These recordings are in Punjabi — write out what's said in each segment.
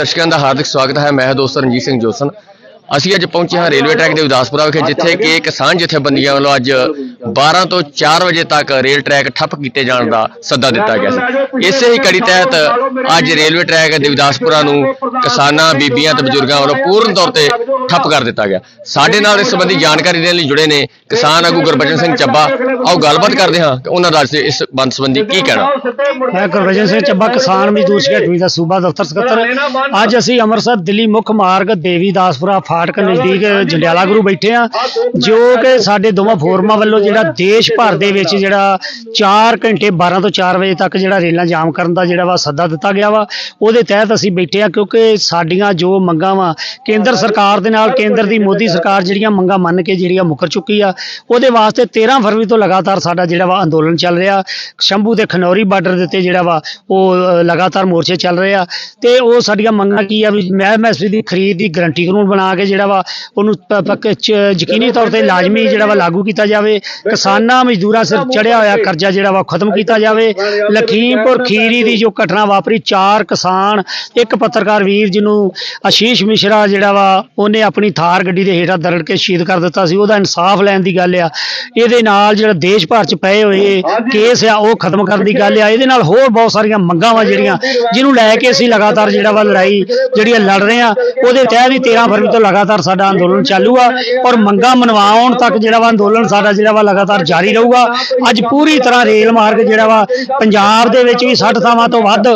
ਦਰਸ਼ਕਾਂ ਦਾ ਹਾਰਦਿਕ ਸਵਾਗਤ ਹੈ। ਮੈਂ ਦੋਸਤ ਰਣਜੀਤ ਸਿੰਘ ਜੋਸਨ। ਅਸੀਂ ਅੱਜ ਪਹੁੰਚੇ ਹਾਂ ਰੇਲਵੇ ਟਰੈਕ ਦੇ ਉਦਾਸਪੁਰਾ ਵਿਖੇ ਜਿੱਥੇ ਕਿ ਕਿਸਾਨ ਜਥੇਬੰਦੀਆਂ ਵੱਲੋਂ ਅੱਜ 12 ਤੋਂ 4 ਵਜੇ ਤੱਕ ਰੇਲ ਟਰੈਕ ਠੱਪ ਕੀਤੇ ਜਾਣ ਦਾ ਸੱਦਾ ਦਿੱਤਾ ਗਿਆ ਸੀ। ਇਸੇ ਹੀ ਕੜੀ ਤਹਿਤ ਅੱਜ ਰੇਲਵੇ ਟਰੈਕ ਦੇ ਉਦਾਸਪੁਰਾ ਨੂੰ ਕਿਸਾਨਾਂ ਬੀਬੀਆਂ ਤੇ ਬਜ਼ੁਰਗਾਂ ਵੱਲੋਂ ਪੂਰਨ ਤੌਰ ਤੇ ਠੱਪ ਕਰ ਦਿੱਤਾ ਗਿਆ। ਸਾਡੇ ਨਾਲ ਇਸ ਸੰਬੰਧੀ ਜਾਣਕਾਰੀ ਦੇਣ ਲਈ ਜੁੜੇ ਨੇ ਕਿਸਾਨ ਆਗੂ ਗੁਰਬਚਨ ਸਿੰਘ ਚੱਬਾ। ਆਓ ਗੱਲਬਾਤ ਕਰਦੇ ਹਾਂ ਕਿ ਉਹਨਾਂ ਦਾ ਇਸ ਬੰਦ ਸੰਬੰਧੀ ਕੀ ਕਹਿਣਾ। ਮੈਂ ਗੁਰਵਜਨ ਸਿੰਘ ਚੱਬਾ, ਕਿਸਾਨ ਮਜ਼ਦੂਰ ਸੰਗਠਨ ਦਾ ਸੂਬਾ ਦਫ਼ਤਰ ਸਕੱਤਰ। ਅੱਜ ਅਸੀਂ ਅੰਮ੍ਰਿਤਸਰ, ਦਿੱਲੀ ਮੁੱਖ ਮਾਰਗ ਦੇਵੀਦਾਸਪੁਰਾ ਫਾਟਕ ਨਜ਼ਦੀਕ ਜੰਡਿਆਲਾ ਗੁਰੂ ਬੈਠੇ ਆ ਜੋ ਕਿ ਸਾਡੇ ਦੋਵਾਂ ਫੋਰਮਾਂ ਵੱਲੋਂ ਜਿਹੜਾ ਦੇਸ਼ ਭਰ ਦੇ ਵਿੱਚ ਜਿਹੜਾ 4 ਘੰਟੇ 12 ਤੋਂ 4 ਵਜੇ ਤੱਕ ਜਿਹੜਾ ਰੇਲਾਂ ਜਾਮ ਕਰਨ ਦਾ ਜਿਹੜਾ ਵਾ ਸੱਦਾ ਦਿੱਤਾ ਗਿਆ ਵਾ, ਉਹਦੇ ਤਹਿਤ ਅਸੀਂ ਬੈਠੇ ਆ ਕਿਉਂਕਿ ਸਾਡੀਆਂ ਜੋ ਮੰਗਾਂ ਵਾ, ਕੇਂਦਰ ਸਰਕਾਰ ਦੇ ਨਾਲ ਕੇਂਦਰ ਦੀ ਮੋਦੀ ਸਰਕਾਰ ਜਿਹੜੀਆਂ ਮੰਗਾਂ ਮੰਨ ਕੇ ਜਿਹੜੀਆਂ ਮੁੱਕਰ ਚੁੱਕੀ ਆ ਉਹਦੇ ਵਾਸਤੇ 13 ਫਰਵਰੀ ਤੋਂ ਲਗਾਤਾਰ ਸਾਡਾ ਜਿਹੜਾ ਵਾ ਅੰਦੋਲਨ ਚੱਲ ਰਿਹਾ। ਸ਼ੰਭੂ ਤੇ ਖਨੌਰੀ ਬਾਰਡਰ ਦੇ ਉੱਤੇ ਜਿਹੜਾ ਵਾ ਉਹ ਲਗਾਤਾਰ ਮੋਰਚੇ ਚੱਲ ਰਹੇ ਆ। ਤੇ ਉਹ ਸਾਡੀਆਂ ਮੰਗਾਂ ਕੀ ਆ ਵੀ ਐਮਐਸਪੀ ਦੀ ਖਰੀਦ ਦੀ ਗਰੰਟੀ ਕਾਨੂੰਨ ਬਣਾ ਕੇ ਜਿਹੜਾ ਵਾ ਉਹਨੂੰ ਪੱਕੇ ਯਕੀਨੀ ਤੌਰ ਤੇ ਲਾਜ਼ਮੀ ਜਿਹੜਾ ਵਾ ਲਾਗੂ ਕੀਤਾ ਜਾਵੇ। ਕਿਸਾਨਾਂ ਮਜ਼ਦੂਰਾਂ ਸਿਰ ਚੜਿਆ ਹੋਇਆ ਕਰਜ਼ਾ ਜਿਹੜਾ ਵਾ ਖਤਮ ਕੀਤਾ ਜਾਵੇ। ਲਖੀਮਪੁਰ ਖੀਰੀ ਦੀ ਜੋ ਘਟਨਾ ਵਾਪਰੀ ਚਾਰ ਕਿਸਾਨ ਇੱਕ ਪੱਤਰਕਾਰ ਵੀਰ ਜਿਹਨੂੰ ਆਸ਼ੀਸ਼ ਮਿਸ਼ਰਾ ਜਿਹੜਾ ਵਾ ਉਹਨੇ ਆਪਣੀ ਥਾਰ ਗੱਡੀ ਦੇ ਹੇਠਾਂ ਦਰੜ ਕੇ ਸ਼ਹੀਦ ਕਰ ਦਿੱਤਾ ਸੀ ਉਹਦਾ ਇਨਸਾਫ ਲੈਣ ਦੀ ਗੱਲ ਆ। ਇਹਦੇ ਨਾਲ ਜਿਹੜਾ ਦੇਸ਼ ਭਰ ਚ ਪਏ ਹੋਏ ਕੇਸ ਆ ਉਹ ਖਤਮ ਕਰਨ ਦੀ ਗੱਲ ਆ। ਇਹਦੇ ਨਾਲ ਹੋਰ ਬਹੁਤ ਸਾਰੀਆਂ ਮੰਗਾਂ ਵਾ ਜਿਹੜੀਆਂ ਜਿਹਨੂੰ ਲੈ ਕੇ ਅਸੀਂ ਲਗਾਤਾਰ ਜਿਹੜਾ ਵਾ ਲੜਾਈ ਜਿਹੜੀ ਲੜ ਰਹੇ ਆ ਉਹਦੇ ਤਹਿਤ ਹੀ 13 ਫਰਵਰੀ ਤੋਂ ਲਗਾਤਾਰ ਸਾਡਾ ਅੰਦੋਲਨ ਚਾਲੂ ਆ ਔਰ ਮੰਗਾਂ ਮਨਵਾਉਣ ਤੱਕ ਜਿਹੜਾ ਵਾ ਅੰਦੋਲਨ ਸਾਡਾ ਜਿਹੜਾ ਵਾ ਲਗਾਤਾਰ ਜਾਰੀ ਰਹੂਗਾ। ਅੱਜ ਪੂਰੀ ਤਰ੍ਹਾਂ ਰੇਲ ਮਾਰਗ ਜਿਹੜਾ ਵਾ ਪੰਜਾਬ ਦੇ ਵਿੱਚ ਵੀ 60 ਥਾਵਾਂ ਤੋਂ ਵੱਧ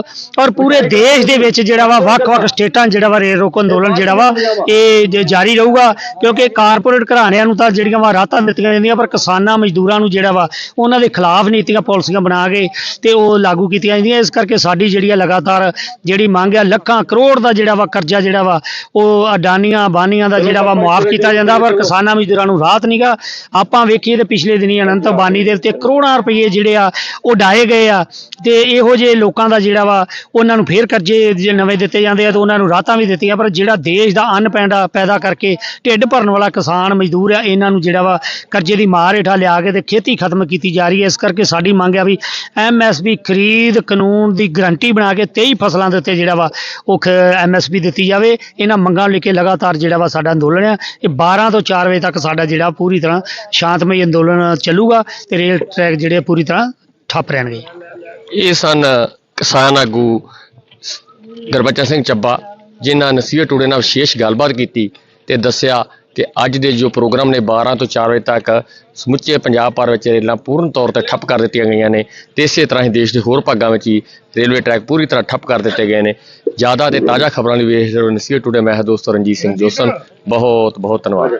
ਔਰ ਪੂਰੇ ਦੇਸ਼ ਦੇ ਵਿੱਚ ਜਿਹੜਾ ਵਾ ਵੱਖ-ਵੱਖ ਸਟੇਟਾਂ ਜਿਹੜਾ ਵਾ ਰੇਲ ਰੋਕੋ ਅੰਦੋਲਨ ਜਿਹੜਾ ਵਾ ਇਹ ਜਾਰੀ ਰਹੂਗਾ, ਕਿਉਂਕਿ ਕਾਰਪੋਰੇਟ ਘਰਾਣਿਆਂ ਨੂੰ ਤਾਂ ਜਿਹੜੀਆਂ ਵਾ ਰਾਹਤਾਂ ਦਿੱਤੀਆਂ ਜਾਂਦੀਆਂ, ਪਰ ਕਿਸਾਨਾਂ, ਮਜ਼ਦੂਰਾਂ ਨੂੰ ਜਿਹੜਾ ਵਾ, ਉਹਨਾਂ ਦੇ ਖਿਲਾਫ ਨੀਤੀਆਂ, ਪਾਲਿਸੀਆਂ ਬਣਾ ਕੇ ਤੇ ਉਹ ਲਾਗੂ ਕੀਤੀਆਂ ਜਾਂਦੀਆਂ। ਇਸ ਕਰਕੇ ਸਾਡੀ ਜਿਹੜੀ ਆ ਲਗਾਤਾਰ ਜਿਹੜੀ ਮੰਗ ਆ, ਲੱਖਾਂ ਕਰੋੜ ਦਾ ਜਿਹੜਾ ਵਾ ਕਰਜ਼ਾ ਜਿਹੜਾ ਵਾ, ਉਹ ਅਡਾਨੀਆਂ ਬਾਨੀਆਂ ਦਾ ਜਿਹੜਾ ਵਾ ਮੁਆਫ ਕੀਤਾ ਜਾਂਦਾ, ਪਰ ਕਿਸਾਨਾਂ, ਮਜ਼ਦੂਰਾਂ ਨੂੰ ਰਾਹਤ ਨਹੀਂਗਾ ਆਪਾਂ ਵੇਖੀਏ ਤੇ ਪਿਛਲੇ ਦਿਨੀ ਅਨੰਤ ਬਾਨੀ ਦੇ ਉੱਤੇ ਕਰੋੜਾਂ ਰੁਪਏ ਜਿਹੜੇ ਆ, ਉਹ ਡਾਏ ਗਏ ਆ। ਤੇ ਇਹੋ ਜਿਹੇ ਲੋਕਾਂ ਦਾ ਜਿਹੜਾ ਵਾ, ਉਹਨਾਂ ਨੂੰ ਫੇਰ ਕਰਜ਼ੇ ਜੇ ਨਵੇਂ ਦਿੱਤੇ ਜਾਂਦੇ ਆ, ਤੇ ਉਹਨਾਂ ਨੂੰ ਰਾਹਤਾਂ ਵੀ ਦਿੱਤੀਆਂ, ਪਰ ਜਿਹੜਾ ਦੇਸ਼ ਦਾ ਅੰਨ ਪੈਂਦਾ ਪੈਦਾ ਕਰਕੇ ਢਿੱਡ ਭਰਨ ਵਾਲਾ ਕਿਸਾਨ ਮਜ਼ਦੂਰ ਆ, ਇਹਨਾਂ ਨੂੰ ਜਿਹੜਾ ਵਾ ਕਰਜ਼ੇ ਦੀ ਮਾਰ ਹੇਠਾਂ ਲਿਆ ਕੇ ਤੇ ਖੇਤੀ ਖਤਮ ਕੀਤੀ ਜਾ ਰਹੀ ਹੈ। ਇਸ ਕਰਕੇ ਸਾਡੀ ਮੰਗ ਆ ਵੀ ਐਮਐਸਪੀ ਖਰੀਦ ਕਾਨੂੰਨ ਦੀ ਗਰੰਟੀ ਬਣਾ ਕੇ 23 ਫਸਲਾਂ ਦੇ ਉੱਤੇ ਜਿਹੜਾ ਵਾ ਉਹ ਐਮਐਸਪੀ ਦਿੱਤੀ ਜਾਵੇ। ਇਹਨਾਂ ਮੰਗਾਂ ਲੈ ਕੇ ਲਗਾਤਾਰ ਜਿਹੜਾ ਵਾ ਸਾਡਾ ਅੰਦੋਲਨ ਆ। ਇਹ 12 ਤੋਂ 4 ਵਜੇ ਤੱਕ ਸਾਡਾ ਜਿਹੜਾ ਪੂਰੀ ਤਰ੍ਹਾਂ ਸ਼ਾਂਤਮਈ ਅੰਦੋਲਨ ਚੱਲੂਗਾ ਤੇ ਰੇਲ ਟਰੈਕ ਜਿਹੜੇ ਆ ਪੂਰੀ ਤਰ੍ਹਾਂ ਠੱਪ ਰਹਿਣਗੇ। ਇਹ ਸਨ ਕਿਸਾਨ ਆਗੂ ਗੁਰਬਚਨ ਸਿੰਘ ਚੱਬਾ। ਜਿਨ੍ਹਾਂ ਨਸੀਹਤ ਟੂਡੇ ਨਾਲ ਵਿਸ਼ੇਸ਼ ਗੱਲਬਾਤ ਕੀਤੀ ਤੇ ਦੱਸਿਆ ਕਿ ਅੱਜ ਦੇ ਜੋ ਪ੍ਰੋਗਰਾਮ ਨੇ 12 ਤੋਂ 4 ਵਜੇ ਤੱਕ ਸਮੁੱਚੇ ਪੰਜਾਬ ਭਰ ਵਿੱਚ ਰੇਲਾਂ ਪੂਰਨ ਤੌਰ ਤੇ ਠੱਪ ਕਰ ਦਿੱਤੀਆਂ ਗਈਆਂ ਨੇ ਤੇ ਇਸੇ ਤਰ੍ਹਾਂ ਹੀ ਦੇਸ਼ ਦੇ ਹੋਰ ਭਾਗਾਂ ਵਿੱਚ ਹੀ ਰੇਲਵੇ ਟਰੈਕ ਪੂਰੀ ਤਰ੍ਹਾਂ ਠੱਪ ਕਰ ਦਿੱਤੇ ਗਏ ਨੇ। ਜ਼ਿਆਦਾ ਤੇ ਤਾਜ਼ਾ ਖਬਰਾਂ ਲਈ ਵੇਖ ਰਹੇ ਹੋ ਨਸੀਹਤ ਟੂਡੇ ਮੈਂ ਹਾਂ ਦੋਸਤੋ ਰਣਜੀਤ ਸਿੰਘ ਜੋਸਨ। ਬਹੁਤ ਬਹੁਤ ਧੰਨਵਾਦ।